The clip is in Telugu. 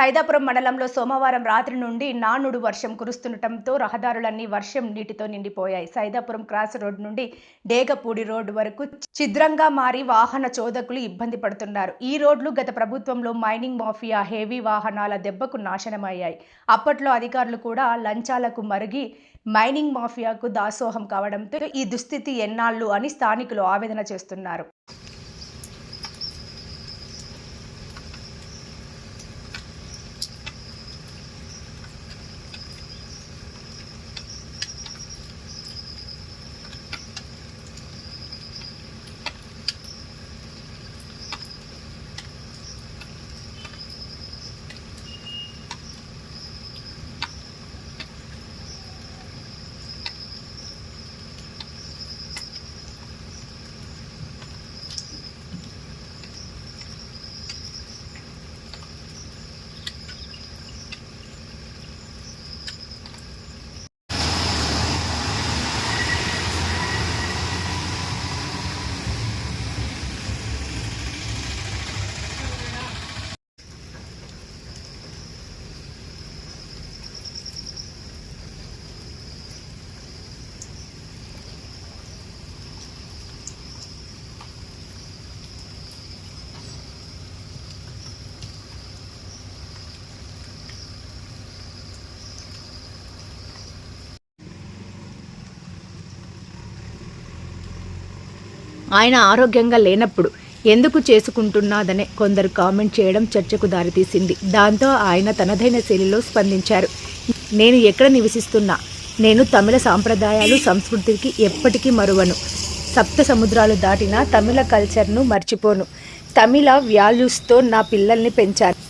సైదాపురం మండలంలో సోమవారం రాత్రి నుండి నానుడు వర్షం కురుస్తుండటంతో రహదారులన్నీ వర్షం నీటితో నిండిపోయాయి. సైదాపురం క్రాస్ రోడ్ నుండి డేగపూడి రోడ్డు వరకు ఛిద్రంగా మారి వాహన చోదకులు ఇబ్బంది పడుతున్నారు. ఈ రోడ్లు గత ప్రభుత్వంలో మైనింగ్ మాఫియా హెవీ వాహనాల దెబ్బకు నాశనమయ్యాయి. అప్పట్లో అధికారులు కూడా లంచాలకు మరిగి మైనింగ్ మాఫియాకు దాసోహం కావడంతో ఈ దుస్థితి ఎన్నాళ్ళు అని స్థానికులు ఆవేదన చేస్తున్నారు. ఆయన ఆరోగ్యంగా లేనప్పుడు ఎందుకు చేసుకుంటున్నాదనే కొందరు కామెంట్ చేయడం చర్చకు దారితీసింది. దాంతో ఆయన తనదైన శైలిలో స్పందించారు. నేను ఎక్కడ నివసిస్తున్నా నేను తమిళ సాంప్రదాయాలు సంస్కృతికి ఎప్పటికీ మరువను. సప్త సముద్రాలు దాటిన తమిళ కల్చర్ను మర్చిపోను. తమిళ వాల్యూస్తో నా పిల్లల్ని పెంచాను.